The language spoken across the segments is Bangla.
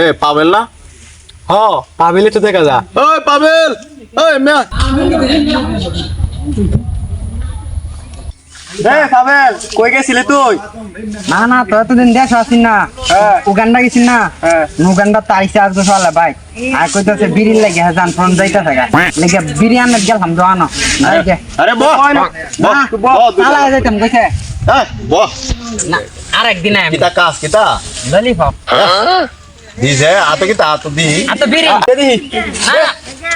এ পাবেল না? হ পাবিলে তো দেখা যা ওই পাবেল ওই মিয়া। এ কই গেছিলি তুই? না না তো এতদিন দেশ আসিস না। হ্যাঁ। উগান্ডা গেছিস না? হ্যাঁ। উগান্ডা তো আইসে আর ভাই। আর কইতাছে বিড়ির লাগে হ্যাঁ জান ফোন যাইতা থাকা লেগে বিরিয়ানি গেলাম দোয়ানো আরে বহ বহ বহ যাইতাম কইছে। বহ। না আর একদিন আমি। কিতা কাজ কিতা? ললিপপ দিছে আতো কিতা আতো দি আর তো বিড়ি দে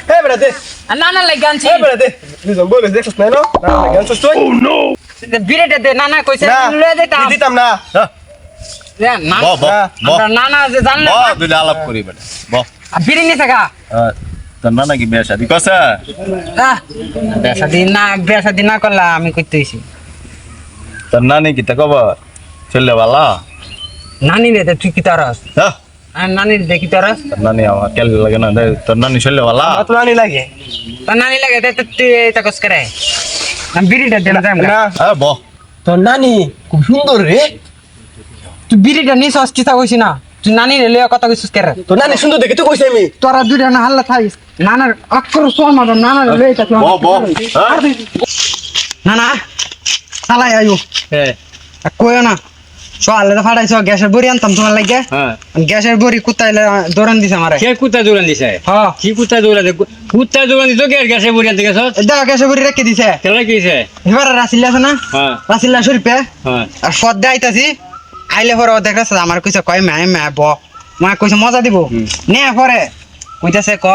এ বেটা দে না না লাগে আনছি এ বেটা দে দুজন বলে দেখছ না নো না লাগে আনছস তুই বিড়িটা দে না না কইছে না লয়ে যাইতাম দি দিতাম না হ্যাঁ, এ, না বহ বহ বহ আমরা না না যে জানলে দুই আলাপ করি বেটা বহ বিড়ি নিয়ে থাকা তোর না নাকি বিয়ে শাদি কছে বেসা দিন না বেসা দিন না করলা আমি কইতেছি তোর নানি কিতা খবর চললে বালা নানি রে তুই কি হ্যাঁ আর নানি দেখি তোর। নানি আমার কেল লাগে না তোর নানি চললে বালা তো নানি লাগে। তোর নানি লাগে তে তুই এটা কস করে। আমি বিড়িটা দিলাম না। হ্যাঁ বহ তোর নানি খুব সুন্দর রে। তুই বিড়িটা নিস কিতা কইছি না? তুই নানি রে লইয়া কথা কইছিস করে তোর নানি সুন্দর দেখে তো কইছি আমি। তোরা দুইটা না হাল্লা থাইস। নানার অক্ষর নানার হ্যাঁ? না না চালাই আয়ু হ্যাঁ কইও না। সোয়ালে ফাটাইছ গ্যাসের বড়ি আনতাম তোমার লাগে হ্যাঁ। গ্যাসের বড়ি কুতাইলে দৌড়ান দিছে আমারে। কে কুত্তা দৌড়ান দিছে? হ্যাঁ। কি কুত্তা দৌড়ান কুত্তা দৌড়ান দিত কে গ্যাসের বড়ি রেখে দিছে। কেন কি হইছে এবার রাসিল্লা আছে না? হ্যাঁ। রাসিল্লা শরীফে? হ্যাঁ। আর সদ্যা আইতাছি আইলে পরে ও দেখতেছে আমার কইছে কয় মে মে ব। মা কইছে মজা দিব? নে পরে। কইতাছে ক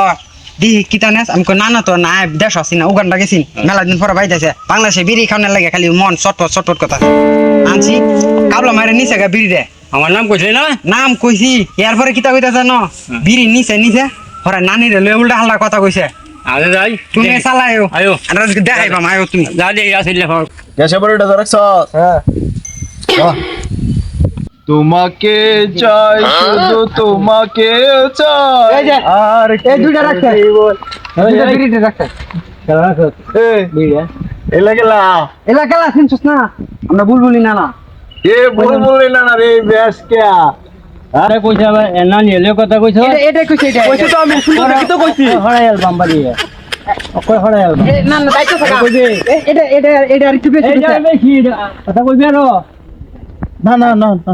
দি কিতা নেস? আমি কই না না তো না দেশ আসি না উগান্ডা গেছি। মেলা দিন পরে বাইতাছে। বাংলাদেশে বিড়ি খাওয়ানোর লাগে খালি মন চটপট চটপট কথা। আনছি। মারে নিছে গা বিড়ি দে। আমার নাম কইছে না? নাম কইছি এর পরে কিতা কইতাছে ন? বিড়ি নিছে নিছে। পরে নানি রে লই উল্টা হাল্লা কথা কইছে। আরে যাই। তুমি চালাইও আয়ো। আর দেখাইবা মায়ো তুমি। যা দে আসিলে ফর গ্যাসে বড়িটা তো রাখছ হ্যাঁ। তোমাকে চাই শুধু তোমাকে চাই। এই যে, আর এই দুইটা রাখছে। বিড়িটা রাখছে। এলা গেলা এলাকা চিনছিস না? আমরা বুলবুলি না না এ বল বলে না না রে ব্যাস কে আরে কইছে আবার না নিলে কথা কইছো? এটা এটা কইছে এটা কইছি তো আমি সুন্দর দেখে তো কইছি। হড়াই অ্যালবাম বাড়ি কই হড়াই অ্যালবাম? না না দাইতো থাকা। এটা এটা এটা আর একটু বেশি কথা কইবে আরও? না না না না।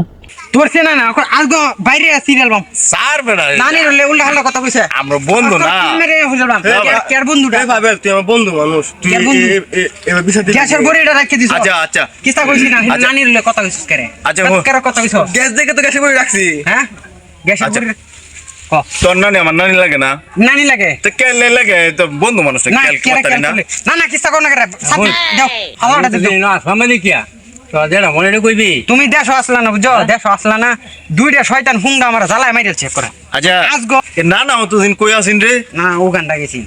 তোর সে না না আজগো বাইরে সিরিয়াল বাম। স্যার বেড়া নানি রলে উল্টা হাল্লা কথা কইছে। আমরা বন্ধু না। মেরে হইল বাম? এ বাবা। কেয়ার বন্ধুটা ভাবে তুই আমার বন্ধু মানুষ। তুই এবার দিবি। গ্যাসের বড়িটা রাখতে দিছ? আচ্ছা আচ্ছা। কিসা কইছি না? আচ্ছা। নানি রলে কথা কইছিস করে আচ্ছা। কথা কইছ? গ্যাস দেখে তো গ্যাসের বড়ি রাখছি। হ্যাঁ? গ্যাসের আচ্ছা। বড়ি তোর নানি আমার নানি লাগে না? নানি লাগে? তো কেলে লাগে? তো বন্ধু মানুষ না না? করলে। না না কিসা করে দাও হাওয়াটা দে না সামনে কিয়া যেটা মনে কইবি? তুমি দেশ আসলা না বুঝছ? দেশ আসলা না দুইটা শয়তান হুঙ্গা আমার জ্বালায় মাইরেল চেক করে আচ্ছা আজগো এ না না তো দিন কই আসিন রে? না উগান্ডা গেছি।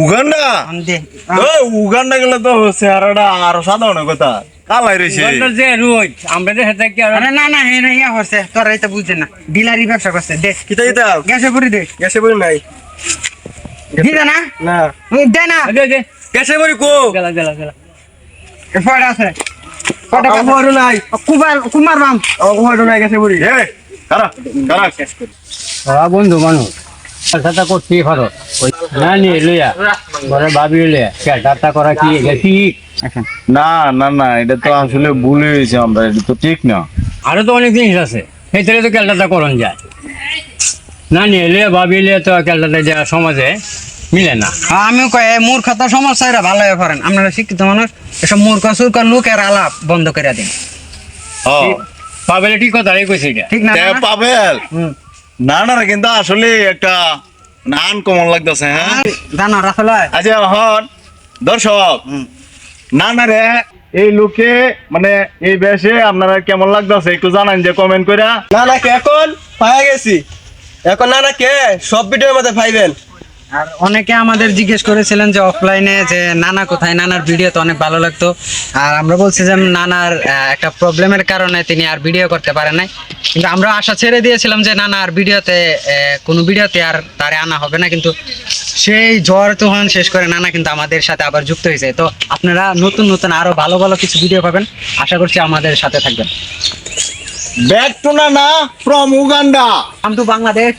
উগান্ডা? ও উগান্ডা গেলে তো চেহারাটা আরও সাধারণ কথা। কালাই রয়েছে বন্ধুর যে রোজ আমরা যে হেতে কি আরে না না হ্যাঁ ইয়া হচ্ছে তোর এটা বুঝছে না। ডিলারি ব্যবসা করছে দে। কিতা কিতা? গ্যাসে পুরি দে। গ্যাসের বড়ি নাই। দিদা না? না। দে না। দে দে গ্যাসের বড়ি কো? গেলা গেলা গেলা। ফড় আছে। কুমার নাই। বড়ি। ওরা বন্ধু মানুষ। কথা করছি ভালো না নিয়ে লইয়া। ঘরে ভাবি লইয়া। কেটাটা করা কি? গেছি না না না এটা তো আসলে ভুল হয়েছে আমরা এটা তো ঠিক না। আরও তো অনেক জিনিস আছে। থেকে তো কেলটাটা করণ যায়। না নিয়ে লইয়া ভাবি লইয়া তো কেলটাটা যা সমাজে। মিলে না। আমিও কই এই মূর্খতা সমস্যা এরা ভালো হয়ে পারেন আপনারা শিক্ষিত মানুষ এসব মূর্খ সুর্খ লোকের আলাপ বন্ধ করে দিন। ও পাবেলে ঠিক কথা এই কইছে এটা ঠিক না পাবেল। না না কিন্তু আসলে একটা নান কমন লাগতেছে হ্যাঁ? জানো রাসেল আচ্ছা হন দর্শক না না রে এই লোকে মানে এই বেশে আপনারা কেমন লাগতেছে একটু জানান যে কমেন্ট করে না না কে এখন? পাওয়া গেছি। এখন না না কে? সব ভিডিওর মধ্যে পাইবেন। আর অনেকে আমাদের জিজ্ঞেস করেছিলেন যে অফলাইনে যে নানা কোথায় নানার ভিডিও তো অনেক ভালো লাগতো। আর আমরা বলছি যে নানার একটা প্রবলেমের কারণে তিনি আর ভিডিও করতে পারেন নাই। কিন্তু আমরা আশা ছেড়ে দিয়েছিলাম যে নানা আর ভিডিওতে কোনো ভিডিওতে আর তারে আনা হবে না। কিন্তু সেই জ্বর তুফান শেষ করে নানা কিন্তু আমাদের সাথে আবার যুক্ত হয়েছে। তো আপনারা নতুন নতুন আরও ভালো ভালো কিছু ভিডিও পাবেন। আশা করছি আমাদের সাথে থাকবেন। ব্যাক টু নানা ফ্রম উগান্ডা আম তো বাংলাদেশ